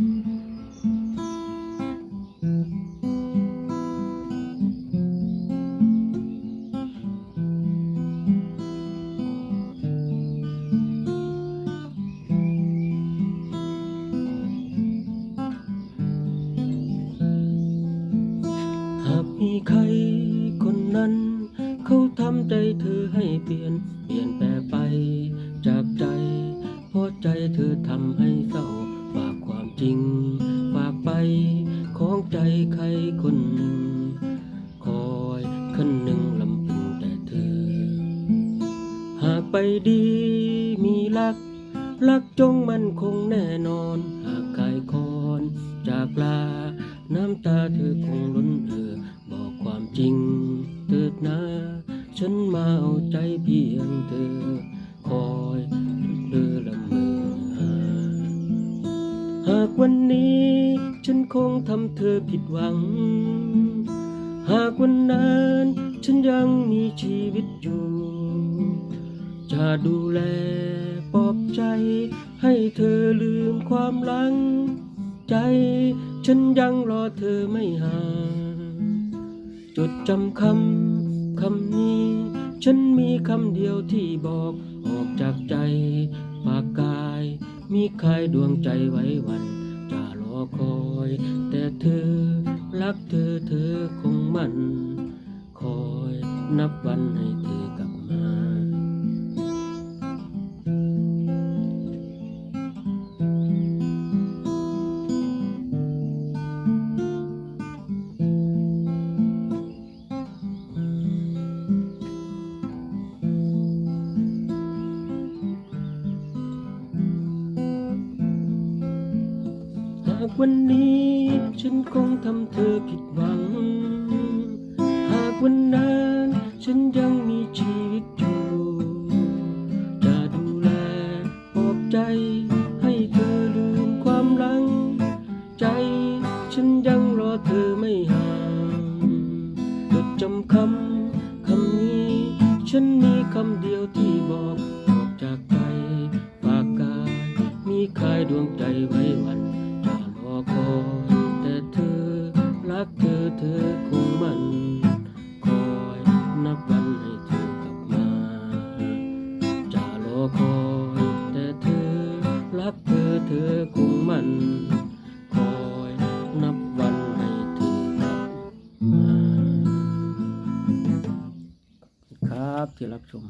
หากมีใครคนนั้น เขาทำใจเธอให้เปลี่ยน เปลี่ยนแปลไปจากใจ เพราะใจเธอทำให้ ของใจใครคนหนึ่ง คอยคนหนึ่งลำพึงแต่เธอ หากไปดีมีรัก รักจงมันคงแน่นอน หากกายคอนจากลา น้ำตาเธอคงล้น หากวันนี้ฉันคงทำเธอผิดหวัง หากวันนั้นฉันยังมีชีวิตอยู่ จะดูแลปลอบใจให้เธอลืมความหลัง ใจฉันยังรอเธอไม่ห่างจดจำคำคำนี้ ฉันมีคำเดียวที่บอกออกจากใจ มีใครดวงใจไว้วันจะรอคอย แต่เธอรักเธอเธอคงมัน คอยนับวันให้เธอกลับมาากวันนี้ ฉันคงทำเธอผิดหวัง หากวันนั้น ฉันยังมีชีวิตอยู่ จะดูแลปลอบใจ ให้เธอลืมความหลัง ใจ ฉันยังรอเธอไม่ห่างจดจำคำคำนี้ ฉันมีคำเดียวที่บอกออกจากใจฝากกาย มีใครดวงใจไว้วัน รักเธอเธอคงมันคอยนับวันให้เธอกลับมา จะรอคอยแต่เธอรักเธอเธอคงมันคอยนับวันให้เธอกลับมา ครับที่รับชม